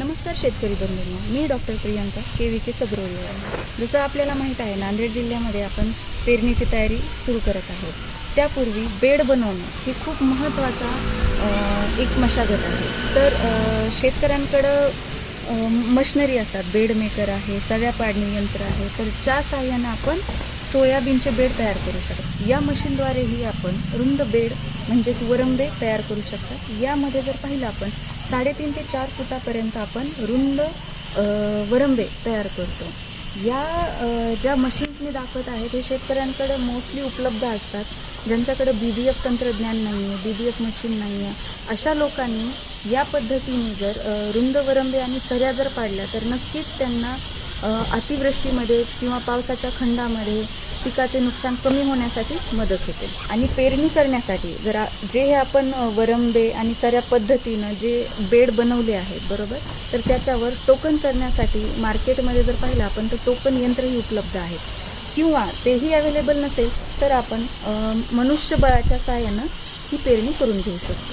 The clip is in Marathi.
नमस्कार शेतकरी बंधूंना. मी doctor Priyanka K V K Sagroli जसं आपल्याला माहीत आहे नांदेड जिल्ह्यामध्ये आपण पेरणीची तयारी सुरू करत आहोत. त्यापूर्वी बेड बनवणं ही खूप महत्त्वाचा एक मशागत आहे. तर शेतकऱ्यांकडं मशनरी मशिनरी असतात. बेड मेकर आहे सव्या पाडणी यंत्र आहे. तर ज्या सहाय्यानं आपण सोयाबीनचे बेड तयार करू शकतो. या मशीनद्वारेही आपण रुंद बेड म्हणजेच वरंबे तयार करू शकतात यामध्ये जर पाहिलं आपण साडेतीन ते चार फुटापर्यंत आपण रुंद वरंबे तयार करतो. या ज्या मशीन्स मी दाखवत आहे ते शेतकऱ्यांकडे मोस्टली उपलब्ध असतात. ज्यांच्याकडे बी बी एफ तंत्रज्ञान नाही आहे बी बी एफ मशीन नाही आहे अशा लोकांनी या पद्धतीने जर रुंद वरंबे आणि सऱ्या जर पाडल्या तर नक्कीच त्यांना अतिवृष्टीमध्ये किंवा पावसाच्या खंडामध्ये पिकाचे नुकसान कमी होण्यासाठी मदत होते. आणि पेरणी करण्यासाठी जरा जे हे आपण वरंबे आणि साऱ्या पद्धतीनं जे बेड बनवले आहेत बरोबर? तर त्याच्यावर टोकन करण्यासाठी मार्केटमध्ये जर पाहिलं आपण तर टोकन यंत्रही उपलब्ध आहेत. किंवा तेही अवेलेबल नसेल तर आपण मनुष्यबळाच्या सहाय्यानं ही पेरणी करून घेऊ शकतो.